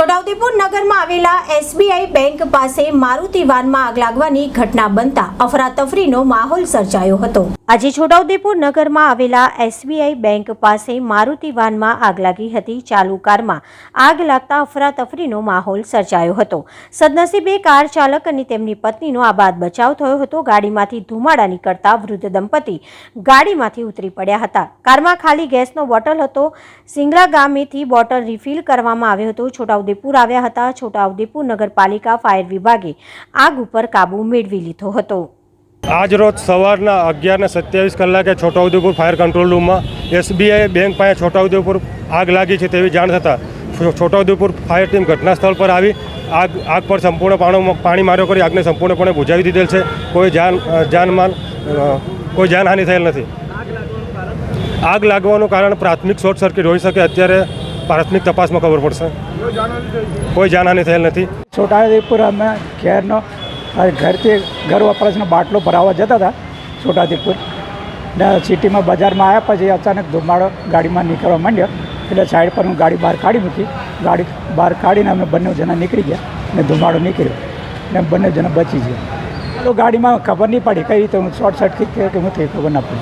છોટાઉદેપુર નગરમાં આવેલા SBI bank પાસે મારુતિ વાનમાં આગ લાગવાની ઘટના બનતા અફરાતફરીનો માહોલ સર્જાયો હતો. આજે છોટાઉદેપુર નગરમાં આવેલા એસબીઆઈ બેંક પાસે મારુતિ વાનમાં આગ લાગી હતી. ચાલુ કારમાં આગ લાગતા અફરાતફરીનો માહોલ સર્જાયો હતો. સદનસીબે કાર ચાલક અને તેમની પત્નીનો આ બાદ બચાવ થયો હતો. ગાડીમાંથી ધુમાડા નીકળતા વૃદ્ધ દંપતી ગાડીમાંથી ઉતરી પડ્યા હતા. કારમાં ખાલી ગેસનો બોટલ હતો. સિંગલા ગામેથી બોટલ રિફિલ કરવામાં આવ્યો હતો. છોટાઉદેપુર આવ્યા હતા. છોટાઉદેપુર નગરપાલિકા ફાયર વિભાગે આગ ઉપર કાબૂ મેળવી લીધો હતો. આજ રોજ સવારના અગિયારને સત્યાવીસ કલાકે છોટાઉદેપુર ફાયર કંટ્રોલ રૂમમાં એસબીઆઈ બેંક પાસે છોટાઉદેપુર આગ લાગી છે તેવી જાણ થતાં છોટાઉદેપુર ફાયર ટીમ ઘટના સ્થળ પર આવી આગ આગ પર સંપૂર્ણ પાણી માર્યો કરી આગને સંપૂર્ણપણે બુજાવી દીધેલ છે. કોઈ જાન જાનમાલ કોઈ જાનહાનિ થયેલ નથી. આગ લાગવાનું કારણ પ્રાથમિક શોર્ટ સર્કિટ હોઈ શકે, અત્યારે પ્રાથમિક તપાસમાં ખબર પડશે. કોઈ જાનહાનિ થયેલ નથી. છોટાઉદેપુર અમે ઘેરનો ઘરથી ઘર વપરાશનો બાટલો ભરાવવા જતા હતા છોટાઉદેપુર. ને સિટીમાં બજારમાં આવ્યા પછી અચાનક ધુમાડો ગાડીમાં નીકળવા માંડ્યો. એટલે સાઈડ પર હું ગાડી બહાર કાઢી મૂકી. ગાડી બહાર કાઢીને અમે બંને જણા નીકળી ગયા ને ધુમાડો નીકળ્યો ને બંને જણા બચી ગયા. તો ગાડીમાં ખબર નહીં પડી કઈ રીતે હું શોર્ટ સર્કિટ કે હું થઈ ખબર ના પડી.